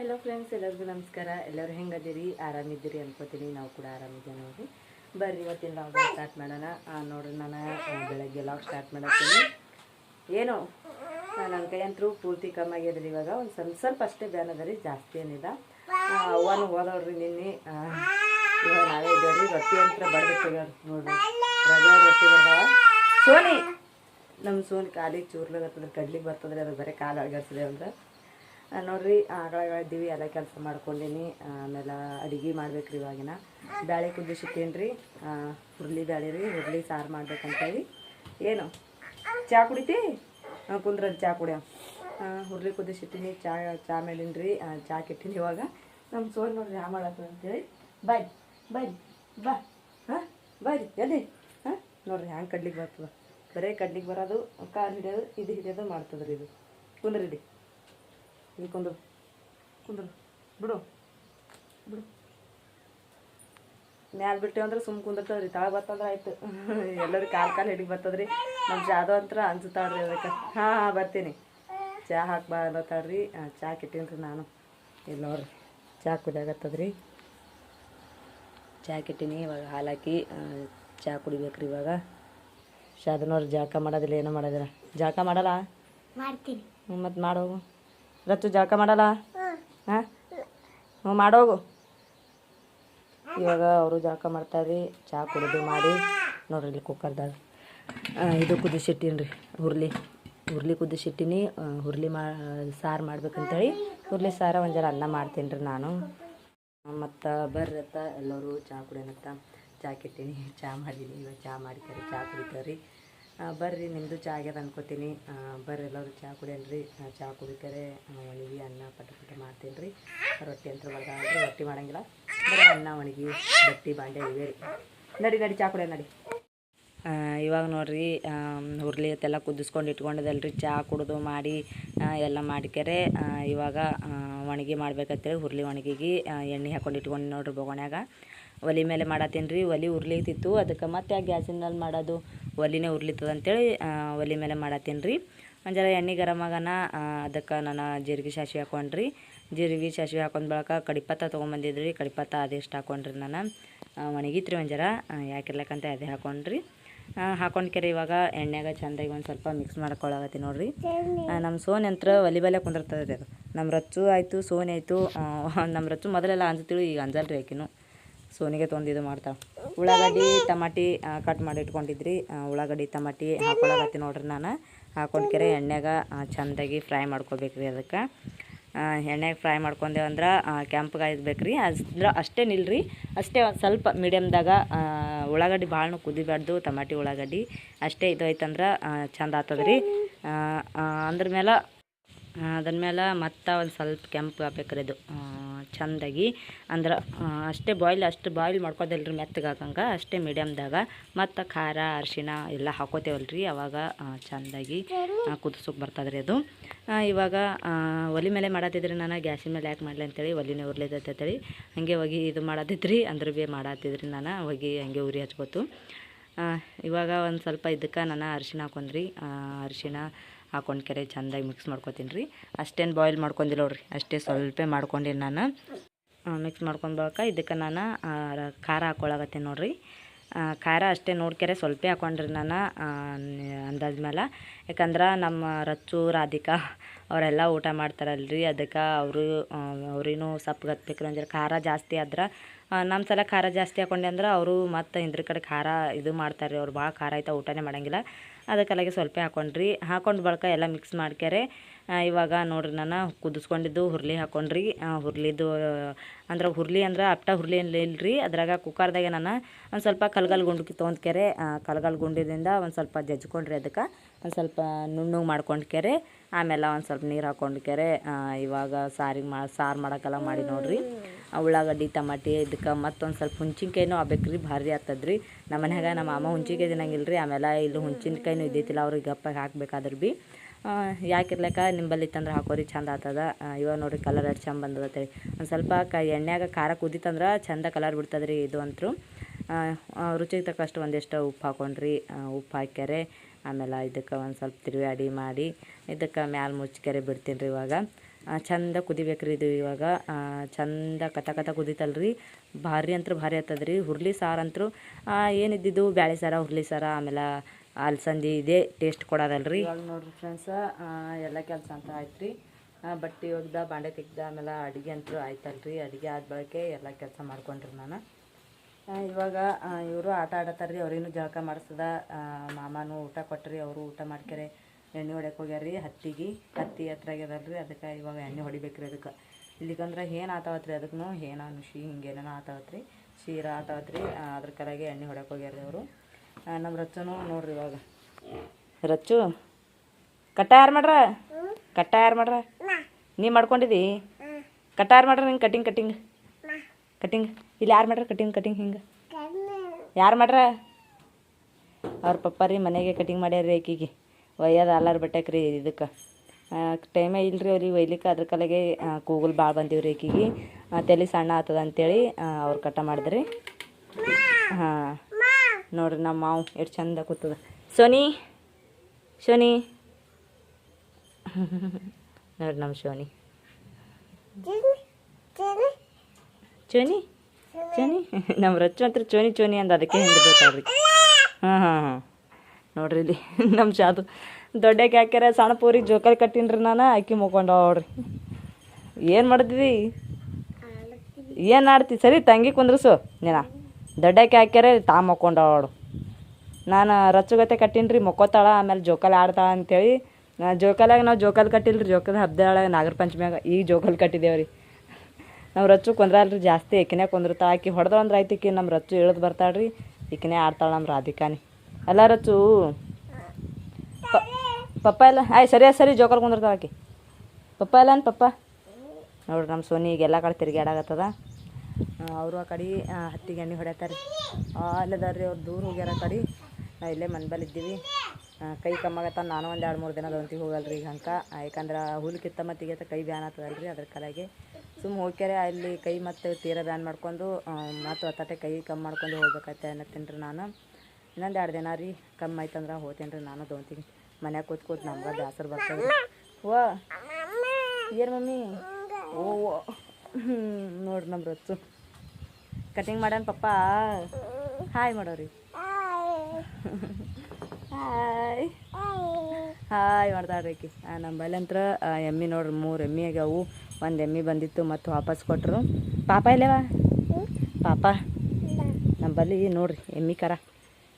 Hello friends ಎಲ್ಲರಿಗೂ ನಮಸ್ಕಾರ. ಎಲ್ಲರೂ ಹೆಂಗದಿರಿ? ಆರಾಮಿದ್ದೀರಿ ಅನ್ಕೋತೀನಿ. ನಾವು ಕೂಡ ಆರಾಮಿದ್ದೀವಿ ನೋಡಿರಿ ಬರ್ರಿ, ಇವತ್ತಿನ ಲಾಗ್ ಸ್ಟಾರ್ಟ್ ಮಾಡೋಣ. ನೋಡ್ರಿ, ನಾನು ಬೆಳಗ್ಗೆ ಲಾಗ್ ಸ್ಟಾರ್ಟ್ ಮಾಡತ್ತೀನಿ. ಏನು? ನನ್ನ ಕೈ ಅಂತೂ ಪೂರ್ತಿ ಕಮ್ಮಿ ಆಗ್ಯದ್ರಿ ಇವಾಗ. ಒಂದು ಸ್ವಲ್ಪ ಸ್ವಲ್ಪ ಅಷ್ಟೇ ಬ್ಯಾನ್ ಅದ ರೀ, ಜಾಸ್ತಿ ಏನಿಲ್ಲ. ಅವನು ಹೋದವ್ರಿ ನಿನ್ನೆ. ಇವಾಗ ನಾವೇ ಇದ್ದೇವ್ರಿ ರೊಟ್ಟಿ ಅಂತ ಬಡ್ಬೇಕು ನೋಡ್ರಿ. ರಜಾ ರೊಟ್ಟಿ ಬರ್ತಾವ ಸೋನಿ! ನಮ್ಮ ಸೋನಿ ಕಾಲಿಗೆ ಚೂರ್ಲಾಗತ್ತದ್ರಿ, ಕಡ್ಲಿಗೆ ಬರ್ತದ್ರಿ, ಅದು ಬರೀ ಕಾಲು ಆಗಿರ್ತದೆ ಅಂದ್ರೆ. ನೋಡ್ರಿ ಆಗಳಿದ್ದೀವಿ ಎಲ್ಲ ಕೆಲಸ ಮಾಡ್ಕೊಂಡೀನಿ. ಆಮೇಲೆ ಅಡುಗೆ ಮಾಡ್ಬೇಕ್ರಿ ಇವಾಗಿನ. ಬ್ಯಾಳೆ ಕುದಿಸಿಟ್ಟೇನಿ ರೀ ಹುರ್ಲಿ ಬ್ಯಾಳೆ ರೀ ಹುರ್ಲಿ ಸಾರು ಮಾಡ್ಬೇಕಂತೇಳಿ. ಏನು? ಚಾ ಕುಡಿತಿ? ಹಾಂ ಕುಂದ್ರಲ್ಲಿ ಚಾ ಕುಡಿಯ ಹುರ್ಲಿ ಕುದಿಸಿಟ್ಟಿನಿ ಚಾ ಚಾ ಮೇಲಿನ ರೀ ಚಾ ಕೆಟ್ಟಿನಿ ಇವಾಗ. ನಮ್ಮ ಸೋನ್ ನೋಡ್ರಿ ಆ ಮಾಡತ್ತದ ಅಂತೇಳಿ. ಬಾಯ್ ಬಾಯ್ ಬಾ. ಹಾಂ ಬೈ ಎಲ್ಲಿ? ಹಾಂ, ನೋಡ್ರಿ ಹ್ಯಾಂಗೆ ಕಡ್ಲಿಗೆ ಬರ್ತದ. ಬರೀ ಕಡ್ಲಿಗೆ ಬರೋದು, ಕಾಲು ಹಿಡಿಯೋದು, ಇದು ಹಿಡಿಯೋದು ಮಾಡ್ತದ್ರಿ ಇದು. ಕುಂದ್ರಿ ಇಲ್ಲಿ ಕುಂದ್ರು. ಕುಂದ್ರು. ಬಿಡು. ಬಿಡು. ಮ್ಯಾಲ ಬಿಟ್ಟೆ ಅಂದ್ರೆ ಸುಮ್ ಕುಂದಿರ್ತದ್ರಿ. ತಾಳ ಬರ್ತಂದ್ರೆ ಆಯ್ತು. ಎಲ್ಲರೂ ಕಾಲು ಕಾಲು ಹಿಡಿಗೆ ಬರ್ತದ್ರಿ ನಮ್ಮ ಜಾದೋ ಅಂತ ಅನ್ಸುತ್ತಾಳ್ರಿ ಅದಕ್ಕೆ. ಹಾಂ ಹಾಂ ಬರ್ತೀನಿ. ಚಹಾ ಹಾಕಿ ಬಾ ಅನ್ನತ್ತಾಳ್ರಿ ಚಹಾ ರೀ ನಾನು. ಇಲ್ಲಿ ನೋಡ್ರಿ. ಚಹಾ ಕುದಿಯಾಗತ್ತದ್ರಿ ಚಹಾ ಕಿಟ್ಟೀನಿ. ಇವಾಗ ಹಾಲು ಹಾಕಿ ಚಹಾ ಕುಡಿಬೇಕ್ರಿ ಇವಾಗ. ಶಾದನವ್ರು ಜಳಕ ಮಾಡೋದಿಲ್ಲ ಏನೋ ಮಾಡೋದಿಲ್ಲ. ಜಳಕ ಮಾಡಲ್ಲ? ಮಾಡ್ತೀನಿ. ಮತ್ತು ಮಾಡೋಗು ರಚ್ಚು ಜಳಕ ಮಾಡಲ್ಲ? ಹಾಂ. ಹ್ಞೂ ಮಾಡೋಗು ಇವಾಗ ಅವರು ಜಳಕ ಮಾಡ್ತಾರೆ ಚಹಾ ಕುಡಿದು ಮಾಡಿ. ನೋಡ್ರಿ ಇಲ್ಲಿ ಕುಕ್ಕರ್ದಾಗ. ಇದು ಕುದಿಸಿಟ್ಟೀನಿ ರೀ ಹುರ್ಲಿ. ಹುರ್ಲಿ ಕುದಿಸಿಟ್ಟಿನಿ ಹುರ್ಲಿ ಮಾ ಸಾರು ಮಾಡ್ಬೇಕಂತೇಳಿ. ಹುರ್ಲಿ ಸಾರ ಒಂದು ಜರ ಅನ್ನ ಮಾಡ್ತೀನಿ ರೀ ನಾನು. ಮತ್ತು ಬರ್ರತ್ತ ಎಲ್ಲರೂ ಚಹಾ ಕುಡಿಯೋಣತ್ತ ಚಹಾ ಕಿಟ್ಟೀನಿ ಚಹಾ ಮಾಡಿದ್ದೀನಿ ಇವಾಗ ಚಹಾ ಮಾಡ್ತಾರೆ ಚಹಾ ಕುಡಿತಾರೆ ರೀ ಬರ್ರಿ ನಿಮ್ಮದು ಚಹಾ ಆಗ್ಯದ ಅನ್ಕೋತೀನಿ. ಬರ್ರಿ ಎಲ್ಲರೂ ಚಹಾ ಕುಡಿಯಲ್ರಿ ಚಹಾ ಕುಡಿತಾರೆ ಒಣಗಿ ಅನ್ನ ಪಟ ಪಟ ಮಾಡ್ತೀನಿ ರೀ ರೊಟ್ಟಿ ಅಂತ ಬರ್ದಾಳ್ರಿ ರೊಟ್ಟಿ ಮಾಡಂಗಿಲ್ಲ. ಬರೀ ಅನ್ನ, ಒಣಗಿ, ಬಟ್ಟಿ, ಬಾಂಡೆ ಇವೆ ರೀ. ನಡಿ ನಡಿ ಚಹಾ ಕುಡಿಯ ನಡಿ. ಇವಾಗ ನೋಡ್ರಿ ಹುರ್ಲಿ ಅತ್ತೆಲ್ಲ ಕುದಿಸ್ಕೊಂಡು ಇಟ್ಕೊಂಡಿದ್ದಲ್ರಿ. ಚಹಾ ಕುಡಿದು ಮಾಡಿ ಎಲ್ಲ ಮಾಡಿಕೆರೆ ಇವಾಗ ಒಣಗಿ ಮಾಡ್ಬೇಕಂತೇಳಿ ಹುರ್ಲಿ ಒಣಗಿಗೆ ಎಣ್ಣೆ ಹಾಕೊಂಡು ಇಟ್ಕೊಂಡು ನೋಡ್ರಿ ಬೊಗಣ್ಯಾಗ. ಒಲಿ ಮೇಲೆ ಮಾಡತ್ತೀನಿ ರೀ ಒಲಿ ಉರ್ಲಿತಿತ್ತು ಅದಕ್ಕೆ ಮತ್ತೆ ಆ ಗ್ಯಾಸಿನ ಮೇಲೆ ಮಾಡೋದು. ಒಲಿನೇ ಉರ್ಲಿತದ ಅಂತೇಳಿ ಒಲಿ ಮೇಲೆ ಮಾಡತ್ತೀನಿ ರೀ. ಒಂಜರ ಎಣ್ಣೆ ಗರಮ್ ಆಗನ ಅದಕ್ಕೆ ನಾನು ಜೀರಿಗೆ ಸಾಸಿವೆ ಹಾಕೊಂಡ್ರಿ. ಜೀರಿಗೆ ಸಾಸಿವೆ ಹಾಕೊಂಡ್ ಬಳಕ ಕಡಿಪತ್ತ ತೊಗೊಂಬಂದಿದ್ರಿ. ಕಡಿಪತ್ತ ಅದೆಷ್ಟು ಹಾಕೊಂಡ್ರಿ ನಾನು. ಒಣಗಿತ್ರಿ ಒಂಜರ ಯಾಕಿರ್ಲಕ್ಕಂತ ಅದೇ ಹಾಕೊಂಡ್ರಿ. ಹಾಕೊಂಡ್ಕೆರೆ ಇವಾಗ ಎಣ್ಣೆಗ ಚಂದಾಗಿ ಒಂದು ಸ್ವಲ್ಪ ಮಿಕ್ಸ್ ಮಾಡ್ಕೊಳ್ಳಾಗತ್ತಿ ನೋಡ್ರಿ. ನಮ್ಮ ಸೋನ್ ಯಂತ್ರ ಒಲಿ ಬಲೆ ಕುಂದಿರ್ತದೆ ಅದು. ನಮ್ಮ ರಚ್ಚು ಆಯಿತು, ಸೋನೆ ಆಯಿತು ನಮ್ಮ ರಚ್ಚು ಮೊದಲೆಲ್ಲ ಅಂಜತಿಳು, ಈಗ ಅಂಜಲ್ರಿ ಆಕಿನು. ಸೋನಿಗೆ ತೊಂದು ಇದು ಉಳ್ಳಾಗಡ್ಡಿ, ಟಮಾಟಿ ಕಟ್ ಮಾಡಿ ಇಟ್ಕೊಂಡಿದ್ರಿ. ಉಳ್ಳಾಗಡ್ಡಿ, ಟಮಾಟಿ ಹಾಕೊಳಗತ್ತಿ ನೋಡ್ರಿ ನಾನು. ಹಾಕೊಂಡ್ಕೆರೆ ಎಣ್ಣೆಗ ಚೆಂದಾಗಿ ಫ್ರೈ ಮಾಡ್ಕೋಬೇಕ್ರಿ ಅದಕ್ಕೆ. ಎಣ್ಣೆಗೆ ಫ್ರೈ ಮಾಡ್ಕೊಂಡೇವು ಅಂದ್ರೆ ಕೆಂಪು ರೀ ಅಂದ್ರೆ ಅಷ್ಟೇ ನಿಲ್ರಿ. ಅಷ್ಟೇ ಒಂದು ಸ್ವಲ್ಪ ಮೀಡಿಯಮ್ದಾಗ ಉಳ್ಳಾಗಡ್ಡಿ ಭಾಳ ಕುದಿಬಾರ್ದು ಟಮಾಟಿ ಉಳ್ಳಾಗಡ್ಡಿ. ಅಷ್ಟೇ ಇದು ಐತಂದ್ರೆ ಚಂದ ಆಗ್ತದೆ ರೀ ಅಂದ್ರ ಮೇಲೆ ಅದ್ರ ಮೇಲೆ ಮತ್ತೆ ಒಂದು ಸ್ವಲ್ಪ ಕೆಂಪು ಆಗ್ಬೇಕ್ರಿ ಅದು. ಚಂದಾಗಿ ಅಂದ್ರೆ ಅಷ್ಟೇ ಬಾಯ್ಲ್ ಅಷ್ಟು ಬಾಯ್ಲ್ ಮಾಡ್ಕೋದಲ್ರಿ ಮೆತ್ತಗೆ ಹಾಕಂಗೆ ಅಷ್ಟೇ ಮೀಡಿಯಮ್ದಾಗ ಮತ್ತು ಖಾರ, ಅರಿಶಿಣ ಎಲ್ಲ ಹಾಕೋತೇವಲ್ರಿ ಅವಾಗ ಚಂದಾಗಿ ಕುದಿಸೋಕೆ ಬರ್ತದ್ರಿ ಅದು. ಇವಾಗ ಒಲೆ ಮೇಲೆ ಮಾಡತ್ತಿದ್ರಿ ನಾನು, ಗ್ಯಾಸಿನ ಮೇಲೆ ಯಾಕೆ ಮಾಡಲಿ ಅಂತೇಳಿ ಒಲಿನೇ ಉರ್ಲಿದೈತೆ ಹಂಗೆ ಹಾಗೆ ಇದು ಮಾಡತ್ತಿದ್ರಿ ಅಂದ್ರೆ ಭೀ ಮಾಡತ್ತಿದ್ರಿ ನಾನು, ಹೋಗಿ ಹಂಗೆ ಉರಿ ಹಚ್ಕೋತು. ಇವಾಗ ಒಂದು ಸ್ವಲ್ಪ ಇದಕ್ಕೆ ನಾನು ಅರಿಶಿಣ ಹಾಕೊಂಡ್ರಿ. ಅರಿಶಿಣ ಹಾಕೊಂಡು ಕೆರೆ ಚೆಂದಾಗಿ ಮಿಕ್ಸ್ ಮಾಡ್ಕೊತೀನಿ ರೀ. ಅಷ್ಟೇನು ಬಾಯ್ಲ್ ಮಾಡ್ಕೊಂಡಿಲ್ಲ ನೋಡ್ರಿ. ಅಷ್ಟೇ ಸ್ವಲ್ಪ ಮಾಡ್ಕೊಂಡಿನಿ ನಾನು. ಮಿಕ್ಸ್ ಮಾಡ್ಕೊಂಡು ಬಳಿಕ ಇದಕ್ಕೆ ನಾನು ಖಾರ ಹಾಕ್ಕೊಳಗತ್ತೀನಿ ನೋಡ್ರಿ. ಖಾರ ಅಷ್ಟೇ ನೋಡ್ಕೆರೆ ಸ್ವಲ್ಪ ಹಾಕೊಂಡ್ರಿ ನಾನು ಅಂದಾಜ್ ಮೇಲೆ ಯಾಕಂದ್ರೆ ನಮ್ಮ ರಚ್ಚು, ರಾಧಿಕಾ ಅವರೆಲ್ಲ ಊಟ ಮಾಡ್ತಾರಲ್ರಿ. ಅದಕ್ಕೆ ಅವರು ಅವ್ರಿನೂ ಸಪ್ಪಗೆ ಹತ್ಬೇಕು ಅಂದ್ರೆ ಖಾರ ಜಾಸ್ತಿ ಆದ್ರೆ ನಮ್ಮ ಸಲ ಖಾರ ಜಾಸ್ತಿ ಹಾಕೊಂಡೆ ಅಂದ್ರೆ ಅವರು ಮತ್ತು ಹಿಂದ್ರ ಕಡೆ ಖಾರ ಇದು ಮಾಡ್ತಾರೆ ಅವ್ರು ಭಾಳ ಖಾರ ಆಯ್ತಾ, ಊಟನೇ ಮಾಡಂಗಿಲ್ಲ. ಅದಕ್ಕೆಲ್ಲಾಗೆ ಸ್ವಲ್ಪ ಹಾಕೊಂಡ್ರಿ. ಹಾಕೊಂಡು ಬಳಿಕ ಎಲ್ಲ ಮಿಕ್ಸ್ ಮಾಡ್ಕ್ಯಾರೆ. ಇವಾಗ ನೋಡ್ರಿ ನಾನು ಕುದಿಸ್ಕೊಂಡಿದ್ದು ಹುರ್ಲಿ ಹಾಕೊಂಡ್ರಿ. ಹುರ್ಲಿದು ಅಂದ್ರೆ ಹುರ್ಲಿ ಅಂದ್ರೆ ಅಪ್ಟ ಹುರ್ಲಿ ಇಲ್ರಿ, ಅದ್ರಾಗ ಕುಕ್ಕರ್ದಾಗೆ ನಾನು ಒಂದು ಸ್ವಲ್ಪ ಕಲ್ಗಲ್ ಗುಂಡ್ಕಿ ತೊಗೊಂಡ್ಕೆರೆ ಕಲ್ಗಲ್ ಗುಂಡಿದಿಂದ ಒಂದು ಸ್ವಲ್ಪ ಜಜ್ಕೊಂಡ್ರಿ ಅದಕ್ಕೆ. ಒಂದು ಸ್ವಲ್ಪ ನುಣ್ಣಗೆ ಮಾಡ್ಕೊಂಡ್ಕೆರೆ. ಆಮೇಲೆ ಒಂದು ಸ್ವಲ್ಪ ನೀರು ಹಾಕೊಂಡ್ಕೆರೆ. ಇವಾಗ ಸಾರಿಗೆ ಮಾ, ಸಾರು ಮಾಡೋಕ್ಕೆಲ್ಲ ಮಾಡಿ ನೋಡ್ರಿ. ಉಳ್ಳಾಗಡ್ಡಿ, ಟಮಾಟಿ ಇದಕ್ಕೆ ಮತ್ತೊಂದು ಸ್ವಲ್ಪ ಹುಂಚಿನ್ಕಾಯಿನೂ ಆಗ್ಬೇಕ್ರಿ, ಭಾರಿ ಆಗ್ತದ್ರಿ. ನಮ್ಮ ಮನ್ಯಾಗ ನಮ್ಮ ಅಮ್ಮ ಹುಂಚಿಕಾಯಿ ತಿನ್ನಂಗಿಲ್ಲ ರೀ ಆಮೇಲೆ ಇಲ್ಲಿ ಹುಂಚಿನ್ಕಾಯಿನೂ ಇದ್ದಿತ್ತಿಲ್ಲ, ಅವ್ರಿಗೆ ಗಪ್ಪಾಗಿ ಹಾಕ್ಬೇಕಾದ್ರೆ ಭೀ ಯಾಕಿರ್ಲಕ್ಕ ನಿಂಬಲ್ಲಿ ಇತ್ತಂದ್ರೆ ಹಾಕೋರಿ ಚಂದ ಆಗ್ತದ ಇವಾಗ ನೋಡಿರಿ ಕಲರ್ ಎಷ್ಟು ಚಂದ ಬಂದದತ್ತೇಳಿ ಒಂದು ಸ್ವಲ್ಪ ಕ ಎಣ್ಣೆಯಾಗ ಖಾರ ಕುದಿತಂದ್ರೆ ಚಂದ ಕಲರ್ ಬಿಡ್ತದ್ರಿ ಇದು ಅಂತೂ. ರುಚಿಗೆ ತಕ್ಕಷ್ಟು ಒಂದಿಷ್ಟು ಉಪ್ಪು ಹಾಕೊಂಡ್ರಿ. ಉಪ್ಪು ಹಾಕ್ಯಾರೆ. ಆಮೇಲೆ ಇದಕ್ಕೆ ಒಂದು ಸ್ವಲ್ಪ ತಿರುವಾಡಿ ಮಾಡಿ ಇದಕ್ಕೆ ಮ್ಯಾಲೆ ಮುಚ್ಚಿಕೆರೆ ಬಿಡ್ತೀನಿ ರೀ ಇವಾಗ ಚಂದ ಕುದಿಬೇಕ್ರಿ ಇದು ಇವಾಗ. ಚಂದ ಕತ ಕತ ಕುದಿತಲ್ರಿ. ಭಾರಿ ಅಂತೂ ಭಾರಿ ಆಗ್ತದ್ರಿ ಹುರ್ಲಿ ಸಾರು ಅಂತೂ ಏನಿದ್ದಿದ್ದು? ಬ್ಯಾಳೆ ಸಾರ ಹುರ್ಲಿ ಸಾರ, ಆಮೇಲೆ ಅಲ್ಸಂದಿ ಇದೆ ಟೇಸ್ಟ್ ಕೊಡೋದಲ್ರಿ. ಇವಾಗ ನೋಡ್ರಿ ಫ್ರೆಂಡ್ಸ ಎಲ್ಲ ಕೆಲಸ ಅಂತ ಆಯ್ತು ರೀ ಬಟ್ಟೆ ಒಗ್ದ ಬಾಂಡೆ ತೆಗ್ದ ಆಮೇಲೆ ಅಡುಗೆ ಅಂತೂ ಆಯ್ತಲ್ರಿ. ಅಡುಗೆ ಆದ ಬಳಕೆ ಎಲ್ಲ ಕೆಲಸ ಮಾಡ್ಕೊಂಡ್ರಿ ನಾನು. ಇವಾಗ ಇವರು ಆಟ ಆಡತ್ತಾರ್ರಿ ಅವ್ರಿಗೂ ಜಳಕ ಮಾಡಿಸ್ತದ ಮಾಮಾನು ಊಟ ಕೊಟ್ರಿ, ಅವರು ಊಟ ಮಾಡ್ಕ್ಯಾರೆ ಎಣ್ಣೆ ಹೊಡಿಯೋಕೆ ಹೋಗ್ಯಾರ ರೀ ಹತ್ತಿಗೆ. ಹತ್ತಿ ಹತ್ರ ಆಗ್ಯದಲ್ರಿ, ಅದಕ್ಕೆ ಇವಾಗ ಎಣ್ಣೆ ಹೊಡಿಬೇಕ್ರಿ ಅದಕ್ಕೆ. ಇಲ್ಲಿಗಂದ್ರೆ ಏನು ಆತಾವತ್ರಿ ಅದಕ್ಕೂ ಹೇನ ನುಷಿ ಹಿಂಗೇನೇನೋ ಆತಾವತ್ರಿ. ಶೀರ ಆತಾವತ್ರಿ ಅದ್ರ ಕಲಾಗೆ ಎಣ್ಣೆ ಹೊಡ್ಯಕ್ಕೆ ಹೋಗ್ಯಾರ್ರಿ ಅವರು. ನಮ್ಮ ರಚ್ಚನು ನೋಡ್ರಿ ಇವಾಗ. ರಚ್ಚು ಕಟ್ಟ ಯಾರು ಮಾಡ್ರ? ಕಟ್ಟ ಯಾರು ಮಾಡ್ರ? ನೀ ಮಾಡ್ಕೊಂಡಿದಿ? ಕಟ್ಟ ಯಾರು ಮಾಡ್ರ ನಿಂಗೆ ಕಟಿಂಗ್ ಕಟಿಂಗ್ ಕಟಿಂಗ್ ಇಲ್ಲಿ ಯಾರು ಮಾಡ್ರ ಕಟಿಂಗ್ ಕಟಿಂಗ್ ಹಿಂಗೆ? ಯಾರು ಮಾಡ್ರ? ಅವ್ರ ಪಪ್ಪ ರೀ ಮನೆಗೆ ಕಟಿಂಗ್ ಮಾಡ್ಯಾರ ಆಕಿಗೆ. ಒಯ್ಯೋದು ಅಲ್ಲಾರ ಬಟ್ಟೆಗೆ ರೀ ಇದಕ್ಕೆ ಟೈಮೇ ಇಲ್ರಿ ಅವ್ರಿಗೆ ಒಯ್ಲಿಕ್ಕೆ. ಅದ್ರ ಕಲೆಗೆ ಕೂಗಲ್ ಭಾಳ ಬಂದೀವಿ ರೀ ಆಕಿಗೆ ತಲೆ ಸಣ್ಣ ಆಗ್ತದ ಅಂತೇಳಿ ಅವ್ರು ಕಟ್ಟ ಮಾಡಿದ್ರಿ. ಹಾಂ. ನೋಡ್ರಿ ನಮ್ಮ ಮಾವು ಎಷ್ಟು ಚಂದ ಕೂತದ. ಸೋನಿ ಶೋನಿ ನೋಡ್ರಿ ನಮ್ಮ ಶೋನಿ ಚೋನಿ ಚೋನಿ ನಮ್ಮ ರಚ್ಚು ಹತ್ರ ಚೋನಿ ಚೋನಿ ಅಂದ ಅದಕ್ಕೆ ಹಿಂಡ್ಬೇಕಾವ್ರಿ ಹಾಂ ಹಾಂ ಹಾಂ. ನೋಡ್ರಿ ಇಲ್ಲಿ ನಮ್ಮ ಶಾದು ದೊಡ್ಡಕ್ಕೆ ಹಾಕ್ಯಾರ, ಸಣ್ಣ ಪೂರಿಗೆ ಜೋಕಾಲಿ ಕಟ್ಟಿನ್ರಿ ನಾನು, ಅಕ್ಕಿ ಮುಕ್ಕೊಂಡು ಅವ್ರಿ ಏನು ಮಾಡಿದ್ವಿ? ಏನು ಆಡ್ತಿ? ಸರಿ, ತಂಗಿ ಕುಂದ್ರಸು, ನೀನ. ದೊಡ್ಡಕ್ಕೆ ಹಾಕ್ಯಾರೆ, ತಾ ಮಕ್ಕೊಂಡವಳು ನಾನು ರಚ್ಚುಗತೆ ರೀ ಮಕ್ಕೋತಾಳ, ಆಮೇಲೆ ಜೋಕಾಲಿ ಆಡ್ತಾಳ ಅಂತೇಳಿ. ಜೋಕಾಲಾಗ ನಾವು ಜೋಕಾಲಿ ರೀ ಜೋಕಾಲಿ ಹಬ್ದಾಳ ನಾಗರ ಪಂಚಮಿಯಾಗ ಈಗ ಜೋಕಾಲಿ ಕಟ್ಟಿದ್ದೇವ್ರಿ ನಾವು ರಚ್ಚು ಕುಂದ್ರಲ್ರಿ ಜಾಸ್ತಿ, ಈಕಿನೇ ಕುಂದ್ರತಾ ಆಕಿ ಹೊಡೆದ ಅಂದ್ರೆ ಆಯ್ತು ಈಕಿ ನಮ್ಮ ರಚ್ಚು ಇಳಿದು ರೀ ಈಕಿನೇ ಆಡ್ತಾಳೆ ನಮ್ಮ ರಾಧಿಕಾನಿ. ಅಲ್ಲ ರಚ್ಚು ಪಪ್ಪ ಎಲ್ಲ, ಆಯ್ ಸರಿ ಸರಿ, ಜೋಕಾಲಿ ಕುಂದಿರ್ತಾಳ ಪಪ್ಪ ಎಲ್ಲ ಪಪ್ಪ? ನೋಡ್ರಿ ನಮ್ಮ ಸೋನಿ ಈಗ ಎಲ್ಲ ಕಡೆ ತಿರುಗಾಡಕತ್ತದ ಅವರು ಆ ಕಡೆ ಹತ್ತಿಗೆ ಎಣ್ಣೆ ಹೊಡ್ಯಾತಾರೆ. ಅಲ್ಲದಾರ್ರಿ ಅವ್ರು ದೂರ ಹೋಗ್ಯಾರ ಆ ಕಡೆ. ನಾವು ಇಲ್ಲೇ ಮನ್ಬಲ್ ಇದ್ದೀವಿ. ಕೈ ಕಮ್ಮಾಗತ್ತ ನಾನು ಒಂದು ಎರಡು ಮೂರು ದಿನ ದೊಂತಿಗೆ ಹೋಗಲ್ಲ ರೀ ಹಂಕ. ಯಾಕಂದ್ರೆ ಹುಲ್ ಕಿತ್ತ ಮತ್ತಿಗೆ ಕೈ ಬ್ಯಾನ್ ಆಗ್ತದಲ್ರಿ ಅದ್ರ ಕಲಾಗೆ. ಸುಮ್ಮ ಹೋಗ್ಯಾರೆ ಅಲ್ಲಿ ಕೈ ಮತ್ತು ತೀರ ಬ್ಯಾನ್ ಮಾಡ್ಕೊಂಡು ಮತ್ತು ಒತ್ತಟೆ ಕೈ ಕಮ್ಮಿ ಮಾಡ್ಕೊಂಡು ಹೋಗ್ಬೇಕಾಯ್ತು ಅನ್ನತ್ತೀನಿ ರೀ ನಾನು. ಇನ್ನೊಂದು ಎರಡು ದಿನ ರೀ ಕಮ್ಮಿ ಆಯ್ತಂದ್ರೆ ಹೋಗ್ತೀನಿ ರೀ ನಾನು ದೊಂತಿಗೆ ಮನ್ಯಾಗ ಕೂತ್ ಕೂತ್ ನಮ್ಗೆ ಬೇಸರ ಬರ್ತದೆ ಓ ಏನು ಮಮ್ಮಿ? ಓ ನೋಡ್ರಿ ನಮ್ಮ ರೊಚ್ಚು. ಕಟಿಂಗ್ ಮಾಡ್ಯಾನ ಪಪ್ಪ. ಹಾಯ್ ಮಾಡೋರಿ. ಹಾಯ್ ಹಾಯ್ ಮಾಡ್ತಾಳ್ರಿ ಆಕಿ. ಅಂತ್ರ ಎಮ್ಮಿ ನೋಡ್ರಿ, ಮೂರು ಎಮ್ಮಿ ಆಗ್ಯಾವು. ಒಂದು ಎಮ್ಮಿ ಬಂದಿತ್ತು ಮತ್ತು ವಾಪಸ್ ಕೊಟ್ಟರು ಪಾಪ ಇಲ್ಲವ? ಪಾಪ. ನಂಬಲ್ಲಿ ನೋಡ್ರಿ, ಎಮ್ಮಿ ಕರ.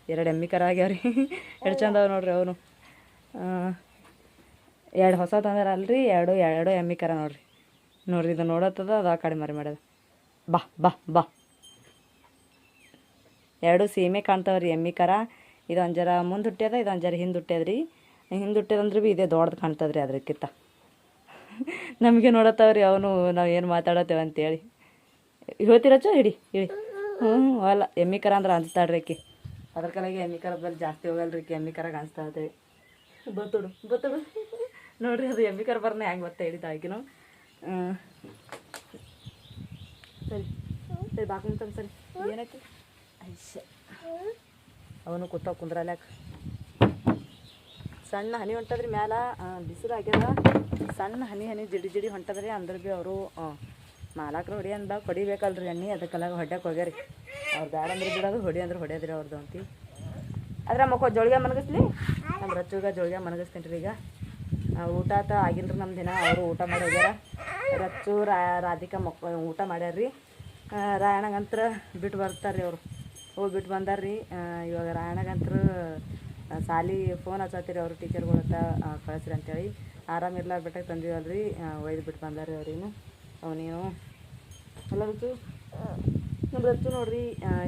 ಎರಡು ಎಮ್ಮಿ ಕರ ಆಗ್ಯಾವ್ರಿ. ಎರಡು ಚಂದ ಅವ ನೋಡ್ರಿ ಅವನು. ಎರಡು ಹೊಸ ತಂದಾರಲ್ರಿ ಎರಡು ಎರಡು ಎಮ್ಮಿ ಕರ ನೋಡ್ರಿ. ನೋಡ್ರಿ, ಇದು ನೋಡತ್ತದ, ಅದು ಆ ಕಡೆ ಮರಿ ಮಾಡ್ಯದ. ಬಾ ಬಾ ಬಾ. ಎರಡು ಸೀಮೆ ಕಾಣ್ತಾವ್ರಿ, ಎಮ್ಮಿ ಕರ. ಇದು ಅಂಜರ ಜರ ಮುಂದೆ ಹುಟ್ಟ್ಯದ ಇದು ಅಂಜರ ಜರ ಹಿಂದೆ ಹುಟ್ಟ್ಯದ ರೀ ಹಿಂದೆ ಹುಟ್ಟ್ಯದಂದ್ರೆ ಭೀ ಇದೇ ದೊಡ್ಡದು ಕಾಣ್ತದ್ರಿ ಅದಕ್ಕಿಂತ ನಮಗೆ ನೋಡತ್ತವ್ರಿ, ಅವನು ನಾವು ಏನು ಮಾತಾಡತ್ತೇವೆ ಅಂತೇಳಿ. ಹೇಳ್ತಿರಚ್ಚ ಹಿಡಿ ಹೇಳಿ ಹ್ಞೂ ಅಲ್ಲ, ಎಮ್ಮಿ ಕರ ಅಂದ್ರೆ ಅನ್ಸ್ತಾಳ್ರಿ ಆಕಿ. ಅದ್ರ ಕಲೆಗೆ ಎಮ್ಮಿ ಕರ ಬಲ್ಲಿ ಜಾಸ್ತಿ ಹೋಗಲ್ರಿ ಆಕಿ, ಎಮ್ಮಿ ಕರಾಗ ಇರ್ತೇವೆ ಬತ್ತುಡು ಬತ್ತುಡು ನೋಡ್ರಿ, ಅದು ಎಮ್ಮಿ ಕರ ಬರ್ನ ಹೆಂಗೆ ಬರ್ತಾ ಹಿಡಿತ ಆಕಿನು. ಸರಿ. ಸರಿ ಬಾಕುಂತ ಸರಿ ಏನಕ್ಕೆ? ಐಶ ಅವನು ಕೂತ ಕುಂದ್ರಲ್ಯಾಕ. ಸಣ್ಣ ಹನಿ ಹೊಂಟದ್ರಿ ಮ್ಯಾಲ. ಬಿಸಿಲು ಆಗ್ಯದ. ಸಣ್ಣ ಹನಿ ಹನಿ ಜಿಡಿ ಜಿಡಿ ಹೊಂಟದ್ರಿ. ಅಂದ್ರೆ ಭೀ ಅವರು ಮಾಲಕ್ರು ಹೊಡಿ ಅಂದ, ಹೊಡಿಬೇಕಲ್ರಿ ಎಣ್ಣೆ. ಅದಕ್ಕೆಲ್ಲ ಹೊಡ್ಯಕ್ಕೆ ಹೋಗ್ಯಾರಿ. ಅವ್ರು ಬ್ಯಾಡ ಅಂದ್ರೆ ಬಿಡೋದು ಹೊಡಿ ಅಂದ್ರೆ ಹೊಡ್ಯೋದ್ರಿ ಅವ್ರದ್ದು ಅಂತಿ ಅದ್ರ ಮಕ್ಕಳು ಜೋಳಿಗೆ ಮನಗಿಸ್ಲಿ ನಮ್ಮ ರಚ್ಚುಗ ಜೋಳಿಗೆ ಮನಗಿಸ್ತೀನಿ ರೀ ಈಗ. ಊಟ ಆತ ಆಗಿಲ್ರಿ ನಮ್ಮ ದಿನ, ಅವರು ಊಟ ಮಾಡಿ ಹೋಗ್ಯಾರ. ರಚ್ಚು, ರಾ, ರಾಧಿಕಾ ಮಕ್, ಊಟ ಮಾಡ್ಯಾರ್ರಿ. ರಾಯಣಗಂತ್ರ ಬಿಟ್ಟು ಬರ್ತಾರೆ ರೀ ಅವರು. ಹೋಗಿ ಬಿಟ್ಟು ಬಂದಾರ್ರಿ. ಇವಾಗ ರಾಯಣಗಂತ್ರ ಸಾಲಿ ಫೋನ್ ಹಚ್ಚತ್ತೀರಿ ಅವರು ಟೀಚರ್ಗಳು ಹತ್ತ ಕಳಿಸ್ರಿ ಅಂತೇಳಿ. ಆರಾಮಿರ್ಲಾರ ಬೆಟ್ಟಕ್ಕೆ ತಂದಿವಲ್ರಿ. ಒಯ್ದು ಬಿಟ್ಟು ಬಂದಾರ್ರಿ ಅವ್ರೇನು ಅವನೇನು ಹಲೋ ನಮ್ಮ ರಚ್ಚು ನೋಡ್ರಿ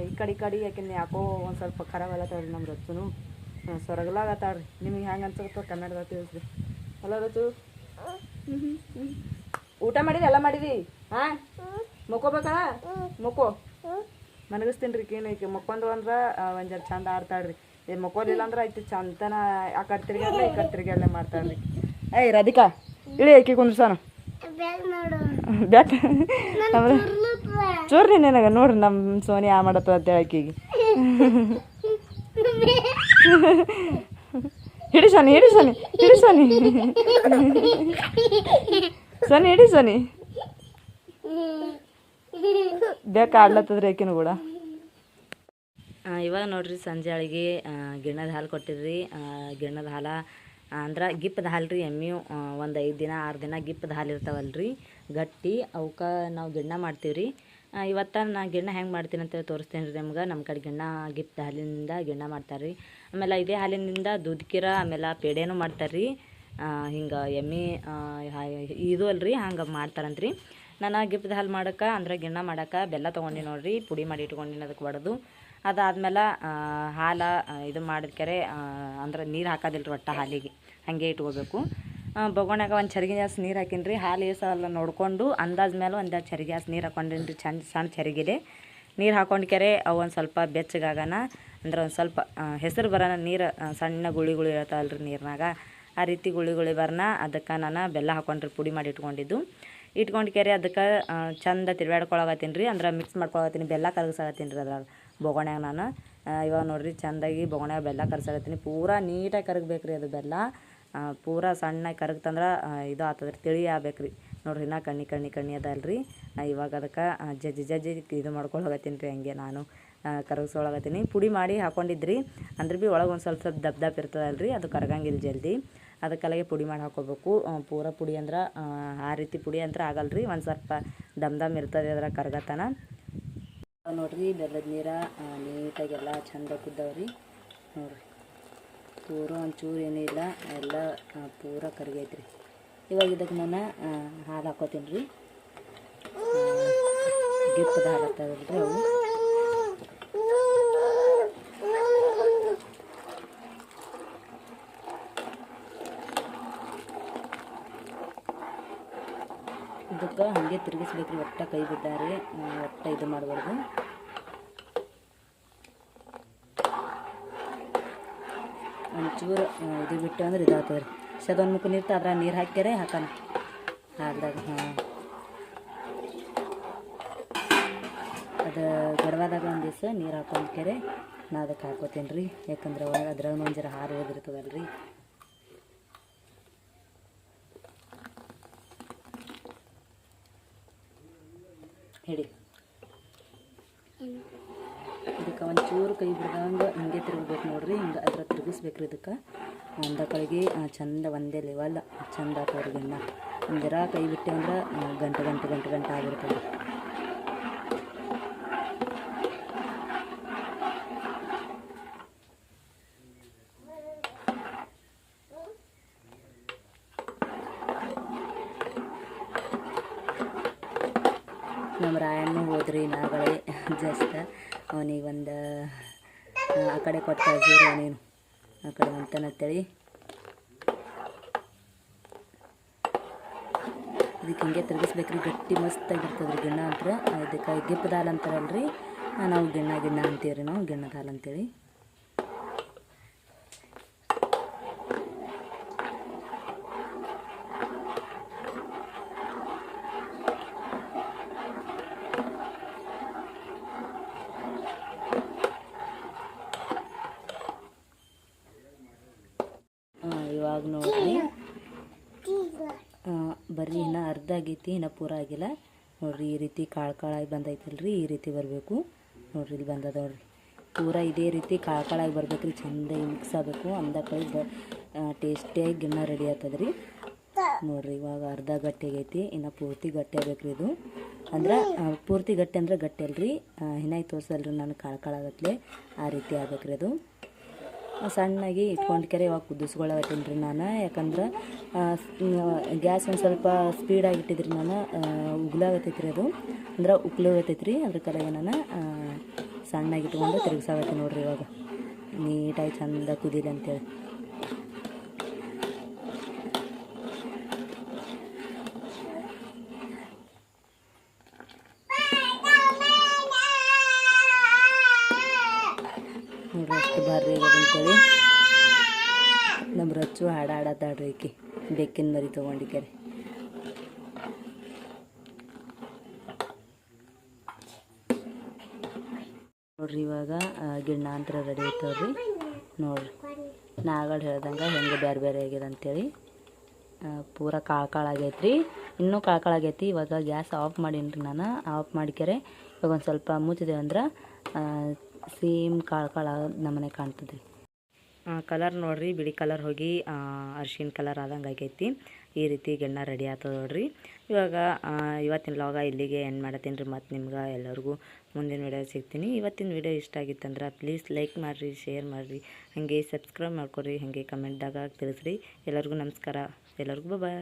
ಈ ಕಡೆ ಈ ಕಡೆ ಯಾಕೆಂದ್ರೆ ಯಾಕೋ ಒಂದು ಸ್ವಲ್ಪ ಖರಾಬ್ ಆಗತ್ತಾಳ್ರಿ ನಮ್ಮ ರಚ್ಚುನು. ಸೊರಗಲಾಗತ್ತಾಳ್ರಿ ನಿಮಗೆ ಹೆಂಗೆ ಅನ್ಸುತ್ತೋ ಕನ್ನಡದಾಗ ತಿಳಿಸ್ರಿ. ಅಲ್ಲ ರಚು. ಊಟ ಮಾಡಿರಿ ಎಲ್ಲ ಮಾಡಿದಿ? ಹಾಂ? ಮುಕ್ಕೋಬೇಕಲ್ಲ ಮುಕ್ಕೋ. ಮನಗಿಸ್ತೀನಿ ರೀ ಕೇನು ಈಕೆ. ಮಕ್ಕೊಂದು ಅಂದ್ರೆ ಒಂದು ಜರ ಚಂದ ಆಡ್ತಾಳ್ರಿ. ಏ ಮಕ್ಕೋಲಿಲ್ಲ ಅಂದ್ರೆ ಆಯ್ತು ಚಂದನ ಆ ಕಡೆ ತಿರ್ಗಾಡ್ಲೆ ಈ ಕಡೆ ತಿರ್ಗಾಡ್ಲೆ ಮಾಡ್ತಾಳ್ರಿ. ಏಯ್ ರಾಧಿಕಾ ಇಳಿ ಏಕೆ ಕುಂದ್ರಸಾನು ಬ್ಯಾಟ್ ಚೂರ್ರಿ ನಿನಗೆ ನೋಡ್ರಿ ನಮ್ಮ ಸೋನಿ ಆ ಮಾಡತ್ತ ಅಂತ ಆಕಿಗೆ ಹಿಡಿ ಸೊನಿ ಹಿಡಿ ಸೊನಿ ಹಿಡಿ ಸೊನಿ ಸನಿ ಹಿಡಿ ಸನಿ ಬೇಕು ಆಡ್ಲತ್ತದ್ರಿ ಕೂಡ. ಇವಾಗ ನೋಡ್ರಿ ಸಂಜೆ ಅಳಿಗೆ ಗಿಣ್ಣದ ಹಾಲು ಕೊಟ್ಟಿರ್ರಿ ಗಿಣ್ಣದ ಹಾಲ ಅಂದ್ರೆ ಗಿಪ್ಪದ ಹಾಲು ರೀ ಎಮ್ಮಿಯು ಒಂದು ಐದು ದಿನ, ಆರು ದಿನ ಗಿಪ್ಪದ ಹಾಲು ಇರ್ತಾವಲ್ರಿ. ಗಟ್ಟಿ ಅವಕ್ಕೆ ನಾವು ಗಿಣ್ಣ ಮಾಡ್ತೀವಿ ರೀ ಇವತ್ತು ನಾ ಗಿಣ್ಣ ಹೆಂಗೆ ಮಾಡ್ತೀನಿ ಅಂತೇಳಿ ತೋರಿಸ್ತೀನಿ ರೀ ನಿಮ್ಗೆ. ನಮ್ಮ ಕಡೆ ಗಿಣ್ಣ ಗಿಪ್ಪದ ಹಾಲಿನಿಂದ ಗಿಣ್ಣ ಮಾಡ್ತಾರೆ ರೀ ಆಮೇಲೆ ಇದೇ ಹಾಲಿನಿಂದ ದುದ್ಕಿರ ಆಮೇಲೆ ಪೇಡೆನೂ ಮಾಡ್ತಾರೆ ರೀ ಹಿಂಗೆ ಎಮ್ಮೆ ಇದು ಅಲ್ರಿ, ಹಂಗೆ ಮಾಡ್ತಾರಂತ್ರಿ. ನಾನು ಗಿಪ್ತ ಹಾಲು ಮಾಡೋಕೆ, ಅಂದ್ರೆ ಗಿಣ್ಣ ಮಾಡೋಕೆ ಬೆಲ್ಲ ತೊಗೊಂಡು ನೋಡಿರಿ, ಪುಡಿ ಮಾಡಿ ಇಟ್ಕೊಂಡಿನಿ ಅದಕ್ಕೆ ಒಡೆದು. ಅದಾದ್ಮೇಲೆ ಹಾಲು ಇದು ಮಾಡಿದ್ಕೆರೆ ಅಂದ್ರೆ ನೀರು ಹಾಕೋದಿಲ್ಲ ರೀ ಒಟ್ಟು ಹಾಲಿಗೆ. ಹಾಗೆ ಇಟ್ಕೋಬೇಕು. ಬೊಗೋಣ್ಯಾಗ ಒಂದು ಚರಿಗೆ ಜಾಸ್ತಿ ನೀರು ಹಾಕೀನಿ ರೀ ಹಾಲು ಏಸಲ್ಲ ನೋಡಿಕೊಂಡು ಅಂದಾಜ್ ಮೇಲೆ ಒಂದು ಚರಿಗೆ ಜಾಸ್ತಿ ನೀರು ಹಾಕೊಂಡೀನಿ ರೀ ಚಂದ ಸಣ್ಣ ಚರಿಗೆಲೆ ನೀರು ಹಾಕೊಂಡ್ಕೆರೆ ಅವು ಒಂದು ಸ್ವಲ್ಪ ಬೆಚ್ಚಗಾಗನ. ಅಂದ್ರೆ ಒಂದು ಸ್ವಲ್ಪ ಹೆಸರು ಬರೋಣ ನೀರು ಸಣ್ಣ ಗುಳಿ ಗುಳಿ ರೀ ನೀರಿನಾಗ. ಆ ರೀತಿ ಗುಳಿ ಗುಳಿ ಬರ್ನ, ಅದಕ್ಕೆ ನಾನು ಬೆಲ್ಲ ಹಾಕೊಂಡ್ರಿ ಪುಡಿ ಮಾಡಿ ಇಟ್ಕೊಂಡಿದ್ದು. ಇಟ್ಕೊಂಡು ಕೆರೆ ಅದಕ್ಕೆ ಚಂದ ತಿರ್ಗಾಡ್ಕೊಳಗತ್ತೀನಿ ರೀ ಅಂದ್ರೆ ಮಿಕ್ಸ್ ಮಾಡ್ಕೊಳಗತ್ತೀನಿ ಬೆಲ್ಲ ಕರಗಿಸಾಗತ್ತೀನಿ ರೀ ಅದ್ರಾಗ. ಬೊಗೋಣ್ಯಾಗ ನಾನು ಇವಾಗ ನೋಡ್ರಿ ಚಂದಾಗಿ ಬೊಗೋಣ್ಯಾಗ ಬೆಲ್ಲ ಕರ್ಸಾಗತ್ತೀನಿ ಪೂರಾ ನೀಟಾಗಿ ಕರಗಬೇಕು ರೀ ಅದು ಬೆಲ್ಲ. ಪೂರಾ ಸಣ್ಣಗೆ ಕರಗ್ತಂದ್ರೆ ಇದು ಆತದ್ರಿ ರೀ ತಿಳಿ ಆಗ್ಬೇಕು ರೀ ನೋಡ್ರಿ ನಾ ಕಣ್ಣಿ ಕಣ್ಣಿ ಕಣ್ಣಿ ಅದಲ್ರಿ. ಇವಾಗ ಅದಕ್ಕೆ ಜಜ್ಜಿ ಜಜ್ಜಿ ಇದು ಮಾಡ್ಕೊಳಗತ್ತೀನಿ ರೀ ಹಂಗೆ ನಾನು. ಕರಗಿಸೊಳಗತ್ತೀನಿ. ಪುಡಿ ಮಾಡಿ ಹಾಕೊಂಡಿದ್ರಿ. ಅಂದ್ರೆ ಭೀ ಒಳಗೆ ಒಂದು ಸ್ವಲ್ಪ ಸ್ವಲ್ಪ ದಬ್ಧಬ್ ಇರ್ತದಲ್ಲ ಇರ್ತದಲ್ರಿ ಅದು ಕರಗಂಗಿಲ್ಲ ಜಲ್ದಿ. ಅದಕ್ಕೆಲ್ಲಗೆ ಪುಡಿ ಮಾಡಿ ಹಾಕೋಬೇಕು. ಪೂರ ಪುಡಿ ಅಂದ್ರೆ ಆ, ರೀತಿ ಪುಡಿ ಅಂದ್ರೆ ಆಗಲ್ರಿ. ಒಂದು ಸ್ವಲ್ಪ ದಮ್ ದಮ್ ಇರ್ತದೆ ಅದರ ಕರಗತನ. ನೋಡಿರಿ ಬೆಲ್ಲದ ನೀರ ನೀಟಾಗೆಲ್ಲ ಚಂದ ಕುದ್ದವ್ರಿ. ನೋಡ್ರಿ. ಪೂರ ಒಂಚೂರು ಏನಿಲ್ಲ ಎಲ್ಲ ಪೂರ ಕರಿಗೈತೆ ರೀ ಇವಾಗ ಇದಕ್ಕೆ ನಾನು ಹಾಲು ಹಾಕೋತೀನಿ ರೀ. ಗಿಪ್ಪದ ಹಾಲು ಹಾಕ್ತಾವಲ್ರಿ ಅವು. ಇದಕ್ಕೆ ಹಾಗೆ ತಿರುಗಿಸ್ಬೇಕ್ರಿ, ಒಟ್ಟ ಕೈ ಬಿಟ್ಟಾರೆ ಒಟ್ಟ ಇದು ಮಾಡಬಾರ್ದು. ಒಂಚೂರು ಇದು ಬಿಟ್ಟು ಅಂದ್ರೆ ಇದಾಗ್ತದೆ ರೀ. ಸದೊಂದು ಮುಖ ನೀರ್ತ, ಅದ್ರಾಗ ನೀರು ಹಾಕ್ಯಾರೆ ಹಾಕೋಣ ಹಾಕ್ದಾಗ, ಹಾಂ. ಅದು ಗಡವಾದಾಗ ಒಂದು ದಿವಸ ನೀರು ಹಾಕೊಂಡ್ಕೆರೆ, ನಾ ಅದಕ್ಕೆ ಹಾಕೋತೀನಿ ರೀ. ಯಾಕಂದ್ರೆ ಒಳಗೆ ಅದ್ರಾಗ ಒಂದು ಜರ ಹಾರು ಹೋಗಿರ್ತದಲ್ಲ ರೀ. ಹೇಳಿ. ಇದಕ್ಕೆ ಒಂಚೂರು ಕೈ ಬಿಡ್ದಂಗೆ ಹಿಂಗೆ ತಿರುಗ್ಬೇಕು ನೋಡ್ರಿ, ಹಿಂಗೆ ಅದ್ರ ತಿರುಗಿಸ್ಬೇಕ್ರಿ ಇದಕ್ಕೆ. ಒಂದ ಕಡೆಗೆ ಚಂದ ಒಂದೇ ಲೆವೆಲ್ ಚಂದ ಗಿಣ್ಣ ಒಂದರ ಕೈ ಬಿಟ್ಟೆ ಅಂದ್ರೆ ಗಂಟೆ ಗಂಟೆ ಗಂಟೆ ಗಂಟೆ ಆಗಿರ್ತದೆ ನಮ್ಮ ರಾಯಣ್ಣು ನಾಗಳೇ ಜಸ್ಟ್ ಅವನಿಗೆ ಒಂದು, ಆ ಕಡೆ ಕೊಟ್ಟು ಕಳ್ಸಿರಿ ನೀನು. ಆ ಕಡೆ ಅಂತೇಳಿ ಇದಕ್ಕೆ ಹಿಂಗೆ ತಿರುಗಿಸ್ಬೇಕ್ರಿ, ಗಟ್ಟಿ ಮಸ್ತಾಗಿರ್ತದ್ರಿ ಗಿಣ್ಣ ಅಂತ ಇದಕ್ಕೆ ಹಾಲು ಅಂತಾರಲ್ರಿ. ನಾವು ಗಿಣ್ಣ ಗಿಣ್ಣ ಅಂತೀವ್ರಿ ನಾವು ಗಿಣ್ಣದ ಹಾಲು ಅಂತೇಳಿ ಆ, ಇವಾಗ ನೋಡ್ರಿ ಆ, ಬರೀ ಇನ್ನು ಆಗೈತಿ ಇನ್ನು ಪೂರ ಆಗಿಲ್ಲ. ನೋಡ್ರಿ, ಈ ರೀತಿ ಕಾಳು ಕಾಳಾಗಿ ಬಂದೈತಲ್ರಿ, ಈ ರೀತಿ ಬರಬೇಕು. ನೋಡ್ರಿ, ಇಲ್ಲಿ ಬಂದದ ನೋಡ್ರಿ. ಪೂರ ಇದೇ ರೀತಿ ಕಾಳು ಕಾಳಾಗಿ ಬರ್ಬೇಕು ರೀ ಚೆಂದಾಗಿ ಮಿಕ್ಸ್ ಆಗಬೇಕು. ಅಂದ ಕೈ ಬ ಟೇಸ್ಟಿಯಾಗಿ ಗಿಣ್ಣ ರೆಡಿ ಆಗ್ತದೆ ರೀ ನೋಡ್ರಿ, ಇವಾಗ ಅರ್ಧ ಗಟ್ಟಿ ಆಗೈತಿ, ಇನ್ನು ಪೂರ್ತಿ ಗಟ್ಟಿ ಆಗ್ಬೇಕು ಇದು. ಅಂದ್ರೆ ಪೂರ್ತಿ ಗಟ್ಟಿ ಅಂದ್ರೆ ಗಟ್ಟಿ ಅಲ್ರಿ. ಹಿನಾಯಿ ತೋರಿಸಲ್ರಿ, ನಾನು ಕಾಳು ಕಾಳಾಗತ್ಲೆ, ಆ ರೀತಿ ಆಗ್ಬೇಕು ರೀ ಅದು. ಸಣ್ಣಗೆ ಇಟ್ಕೊಂಡು ಕೆರೆ ಇವಾಗ ಕುದಿಸ್ಕೊಳಕತ್ತೀನಿ ರೀ ನಾನು. ಯಾಕಂದ್ರೆ ಗ್ಯಾಸ್ ಒಂದು ಸ್ವಲ್ಪ ಸ್ಪೀಡಾಗಿ ಇಟ್ಟಿದ್ರಿ ನಾನು. ಉಗ್ಲಾಗತ್ತೈತಿ ರೀ ಅದು. ಅಂದ್ರೆ ಉಕ್ಲಾಗತ್ತೈತಿ ರೀ ಅದ್ರ ಕಡೆಗೆ ನಾನು ಸಣ್ಣಗೆ ಇಟ್ಕೊಂಡು ತಿರುಗಿಸಾಗತ್ತೀನಿ ನೋಡ್ರಿ ಇವಾಗ. ನೀಟಾಗಿ ಚಂದ ಕುದೀಲಿ ಅಂತೇಳಿ ನೋಡ್ರಿ ಅಷ್ಟು ಆಗ್ಯದ ಅಂತೇಳಿ. ನಮ್ಮ ರಚ್ಚು ಹಾಡ ಹಾಡತ್ತಾಡ್ರಿ ಬೆಕ್ಕಿನ ಮರಿ ತೊಗೊಂಡಿಕೆರೆ. ನೋಡ್ರಿ ಇವಾಗ ಗಿಣ್ಣಾಂತರ ರೆಡಿ ಐತವ್ರಿ. ನೋಡ್ರಿ. ನಾಗಳು ಹೇಳ್ದಂಗೆ ಹೆಂಗೆ ಬೇರೆ ಬೇರೆ ಆಗ್ಯದ ಅಂತೇಳಿ. ಪೂರ ಕಾಳು ಕಾಳು ಆಗೈತ್ರಿ. ಇನ್ನೂ ಕಳ್ಕಳಾಗೈತಿ ಇವಾಗ ಗ್ಯಾಸ್ ಆಫ್ ಮಾಡೀನಿ ರೀ ನಾನು. ಆಫ್ ಮಾಡಿಕೆರೆ. ಇವಾಗ ಒಂದು ಸ್ವಲ್ಪ ಮುಚ್ಚಿದೆ ಅಂದ್ರೆ ಸೇಮ್ ಕಾಳು ಕಾಳು ನಮ್ಮನೆ ಕಾಣ್ತದೆ. ಕಲರ್ ನೋಡ್ರಿ, ಬಿಳಿ ಕಲರ್ ಹೋಗಿ ಅರ್ಶಿನ ಕಲರ್ ಆದಂಗೆ ಆಗೈತಿ. ಈ ರೀತಿ ಗೆಣ್ಣ ರೆಡಿ ಆಗ್ತದೆ ನೋಡ್ರಿ. ಇವಾಗ ಇವತ್ತಿನ ಲಾಗ ಇಲ್ಲಿಗೆ ಎಂಡ್ ಮಾಡತ್ತೀನಿ ರೀ. ಮತ್ತು ನಿಮ್ಗೆ ಎಲ್ಲರಿಗೂ ಮುಂದಿನ ವಿಡಿಯೋ ಸಿಗ್ತೀನಿ. ಇವತ್ತಿನ ವಿಡಿಯೋ ಇಷ್ಟ ಆಗಿತ್ತಂದ್ರೆ ಪ್ಲೀಸ್ ಲೈಕ್ ಮಾಡಿರಿ ಶೇರ್ ಮಾಡಿರಿ. ಹಾಗೆ ಸಬ್ಸ್ಕ್ರೈಬ್ ಮಾಡ್ಕೊರಿ ಹಾಗೆ ಕಮೆಂಟ್ದಾಗ ತಿಳಿಸ್ರಿ. ಎಲ್ಲರಿಗೂ ನಮಸ್ಕಾರ. ಎಲ್ಲರಿಗೂ ಬಾಯ್